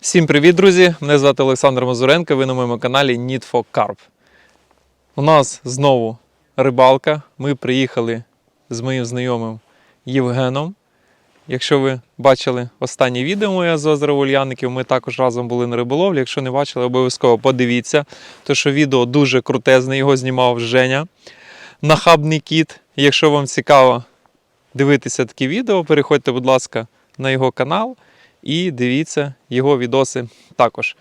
Всім привіт, друзі! Мене звати Олександр Мазуренко. Ви на моєму каналі Need for Carp. У нас знову рибалка. Ми приїхали з моїм знайомим Євгеном. Якщо ви бачили останнє відео моє з озера Ульяників, ми також разом були на риболовлі. Якщо не бачили, обов'язково подивіться. То що відео дуже крутезне, його знімав Женя. Нахабний кіт. Якщо вам цікаво дивитися такі відео, переходьте, будь ласка, на його канал і дивіться його відоси також.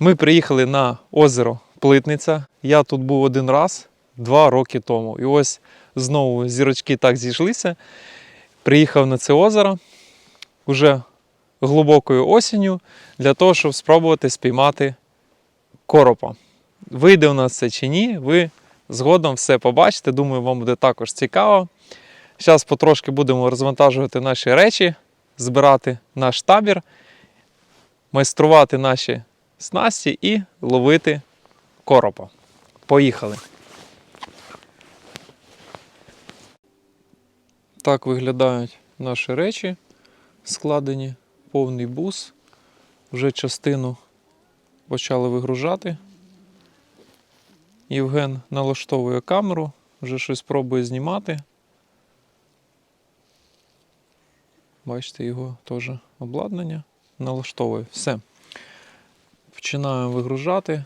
Ми приїхали на озеро Плитниця. Я тут був один раз два роки тому. І ось знову зірочки так зійшлися. Приїхав на це озеро уже глибокою осінню для того, щоб спробувати спіймати коропа. Вийде у нас це чи ні, ви згодом все побачите. Думаю, вам буде також цікаво. Зараз потрошки будемо розвантажувати наші речі, збирати наш табір, майструвати наші снасті і ловити коропа. Поїхали. Так виглядають наші речі, складені, повний бус. Вже частину почали вигружати. Євген налаштовує камеру, вже щось пробує знімати. Бачите, його теж обладнання налаштовує. Все. Починаємо вигружати.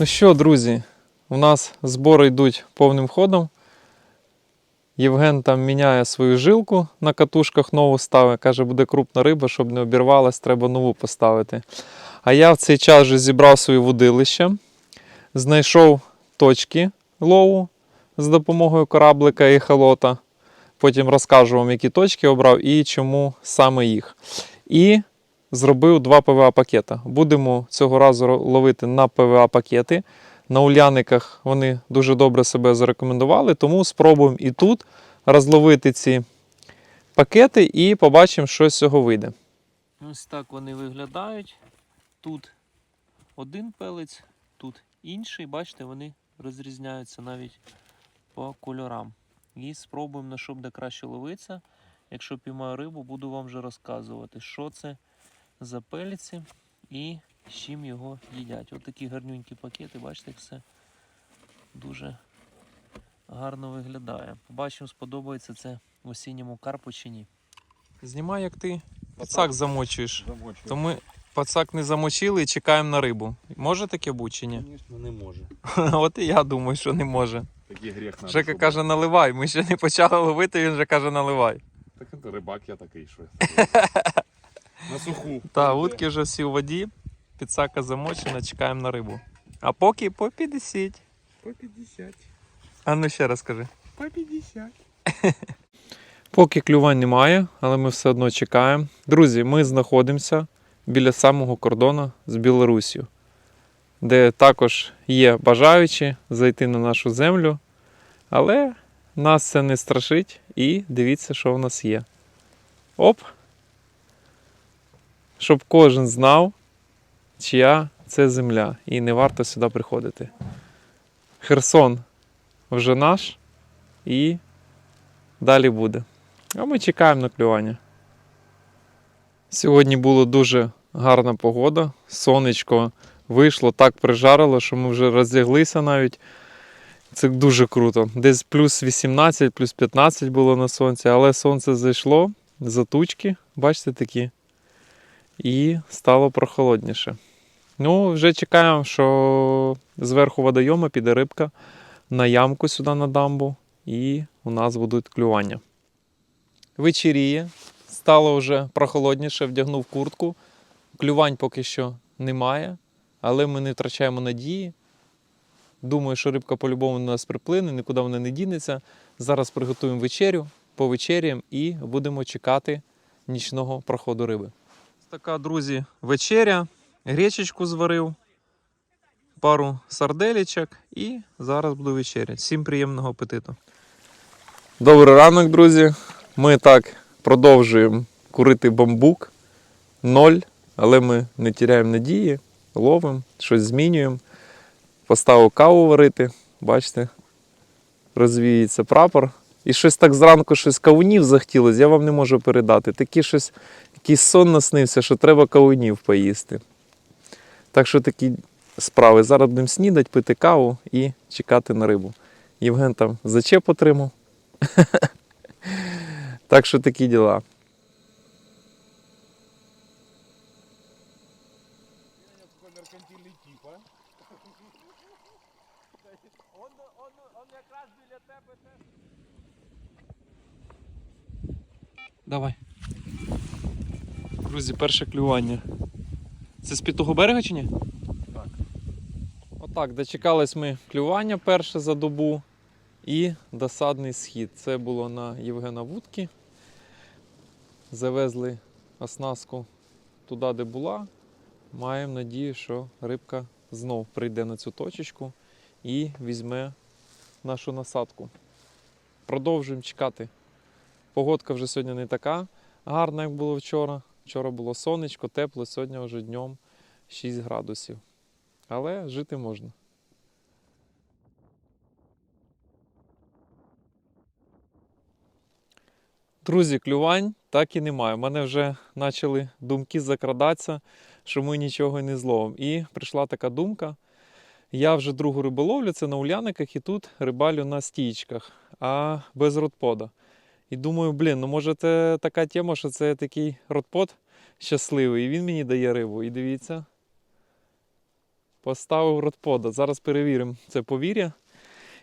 Ну що, друзі, у нас збори йдуть повним ходом. Євген там міняє свою жилку на катушках нову ставить. Каже, буде крупна риба, щоб не обірвалась, треба нову поставити. А я в цей час вже зібрав своє водилище, знайшов точки лову з допомогою кораблика і халота. Потім розкажу вам, які точки обрав і чому саме їх. І зробив два ПВА пакета. Будемо цього разу ловити на ПВА пакети. На уляниках вони дуже добре себе зарекомендували, тому спробуємо і тут розловити ці пакети і побачимо, що з цього вийде. Ось так вони виглядають. Тут один пелець, тут інший. Бачите, вони розрізняються навіть по кольорам. І спробуємо на що буде краще ловитися. Якщо піймаю рибу, буду вам вже розказувати, що це за пелиці і з чим його їдять. Ось такі гарнюнькі пакети, бачите, як все дуже гарно виглядає. Побачимо, сподобається це в осінньому карпу чи ні. Знімай, як ти пацак замочуєш. Замочую. То ми пацак не замочили і чекаємо на рибу. Може таке бути чи ні? Звісно, не може. От і я думаю, що не може. Такий гріх надо. Жека каже, наливай. Ми ще не почали ловити, він вже каже, наливай. Так це рибак я такий, що. На суху. Та, утки вже всі у воді, підсака замочена, чекаємо на рибу. А поки по 50. По 50. А ну ще раз кажи. По 50. Поки клювань немає, але ми все одно чекаємо. Друзі, ми знаходимося біля самого кордону з Білоруссю, де також є бажаючі зайти на нашу землю. Але нас це не страшить і дивіться, що в нас є. Оп! Щоб кожен знав, чия це земля, і не варто сюди приходити. Херсон вже наш, і далі буде. А ми чекаємо на клювання. Сьогодні була дуже гарна погода. Сонечко вийшло, так прижарило, що ми вже розляглися навіть. Це дуже круто. Десь плюс 18, плюс 15 було на сонці, але сонце зайшло за тучки, бачите такі. І стало прохолодніше. Ну, вже чекаємо, що зверху водойома піде рибка на ямку сюди на дамбу, і у нас будуть клювання. Вечеріє, стало вже прохолодніше, вдягнув куртку. Клювань поки що немає, але ми не втрачаємо надії. Думаю, що рибка по-любому на нас приплине, нікуди вона не дінеться. Зараз приготуємо вечерю, повечеряємо і будемо чекати нічного проходу риби. Така, друзі, вечеря. Гречечку зварив, пару сарделічок і зараз буду вечеряти. Всім приємного апетиту. Добрий ранок, друзі. Ми так продовжуємо курити бамбук. Ноль, але ми не тіряємо надії, ловимо, щось змінюємо. Поставив каву варити, бачите, розвіється прапор. І щось так зранку щось кавунів захотілося, я вам не можу передати. Такий щось, якийсь сон наснився, що треба кавунів поїсти. Так що такі справи. Зараз будемо снідати, пити каву і чекати на рибу. Євген там зачеп отримав. Так що такі діла. Давай. Друзі, перше клювання. Це з під того берега чи ні? Так. Отак, дочекались ми клювання перше за добу і досадний схід. Це було на Євгена Вудки. Завезли оснастку туди, де була. Маємо надію, що рибка знов прийде на цю точечку і візьме нашу насадку. Продовжуємо чекати. Погодка вже сьогодні не така гарна, як було вчора. Вчора було сонечко, тепло, сьогодні вже днем 6 градусів. Але жити можна. Друзі, клювань так і немає. У мене вже почали думки закрадатися, що ми нічого не зловимо. І прийшла така думка. Я вже другу риболовлю, це на уляниках, і тут рибалю на стійчках, а без родпода. І думаю, блін, ну може це така тема, що це такий родпод щасливий, і він мені дає рибу. І дивіться, поставив родпода. Зараз перевіримо це повір'я.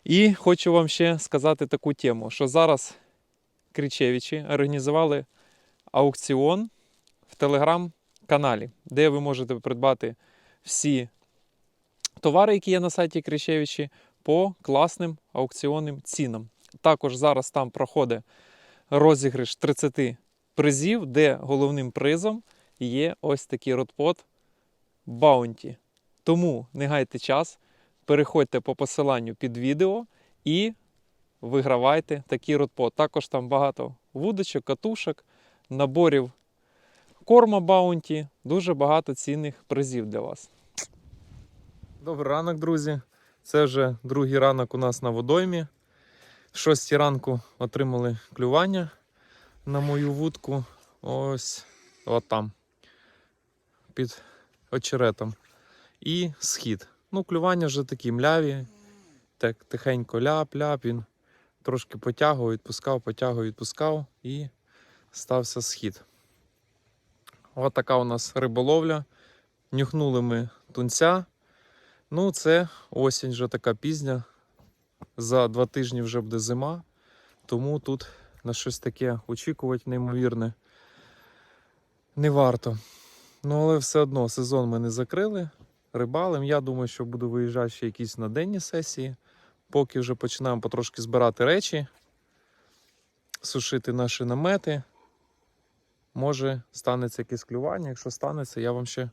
І хочу вам ще сказати таку тему, що зараз Кричевичі організували аукціон в телеграм-каналі, де ви можете придбати всі товари, які є на сайті Кричевичі, по класним аукціонним цінам. Також зараз там проходить розіграш 30 призів, де головним призом є ось такий родпот Bounty. Тому не гайте час, переходьте по посиланню під відео і вигравайте такий родпот. Також там багато вудочок, катушок, наборів корма Bounty, дуже багато цінних призів для вас. Добрий ранок, друзі. Це вже другий ранок у нас на водоймі. Шостій ранку отримали клювання на мою вудку. Ось от там. Під очеретом. І схід. Ну, клювання вже такі мляві. Так, тихенько ляп-ляп. Він трошки потягував, відпускав, потягував, відпускав і стався схід. От така у нас риболовля. Нюхнули ми тунця. Ну, це осінь вже така пізня. За два тижні вже буде зима. Тому тут на щось таке очікувати неймовірне не варто. Ну, але все одно сезон ми не закрили. Рибалим. Я думаю, що буду виїжджати ще якісь на денні сесії. Поки вже починаємо потрошки збирати речі, сушити наші намети. Може, станеться якесь клювання. Якщо станеться, я вам ще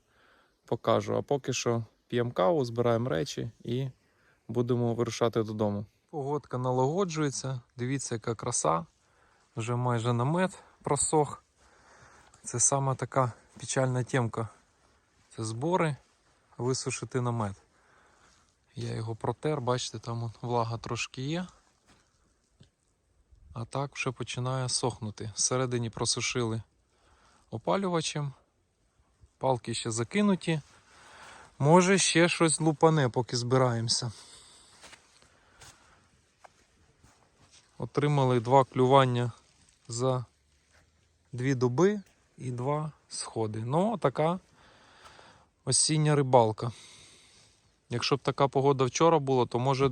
покажу. А поки що п'ємо каву, збираємо речі і будемо вирушати додому. Погодка налагоджується. Дивіться, яка краса. Вже майже намет просох. Це саме така печальна темка. Це збори, висушити намет. Я його протер, бачите, там влага трошки є. А так вже починає сохнути. Всередині просушили опалювачем. Палки ще закинуті. Може ще щось лупане, поки збираємося. Отримали два клювання за дві доби і два сходи. Ну, така осіння рибалка. Якщо б така погода вчора була, то може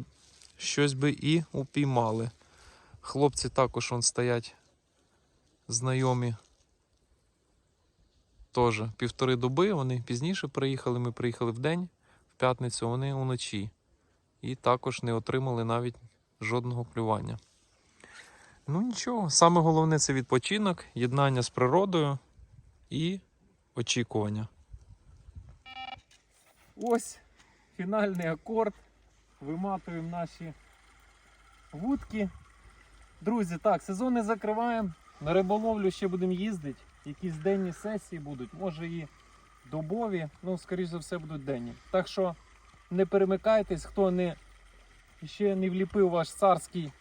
щось би і упіймали. Хлопці також вон стоять знайомі. Теж півтори доби, вони пізніше приїхали. Ми приїхали в день, в п'ятницю, вони уночі. І також не отримали навіть жодного клювання. Ну нічого, саме головне це відпочинок, єднання з природою і очікування. Ось фінальний акорд. Виматуємо наші вудки. Друзі, так, сезон не закриваємо. На риболовлю ще будемо їздити. Якісь денні сесії будуть, може і добові, ну, скоріш за все, будуть денні. Так що не перемикайтесь, хто не ще не вліпив ваш царський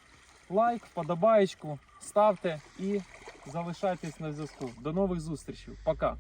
лайк, подобаєчку, ставте і залишайтесь на зв'язку. До нових зустрічей. Пока!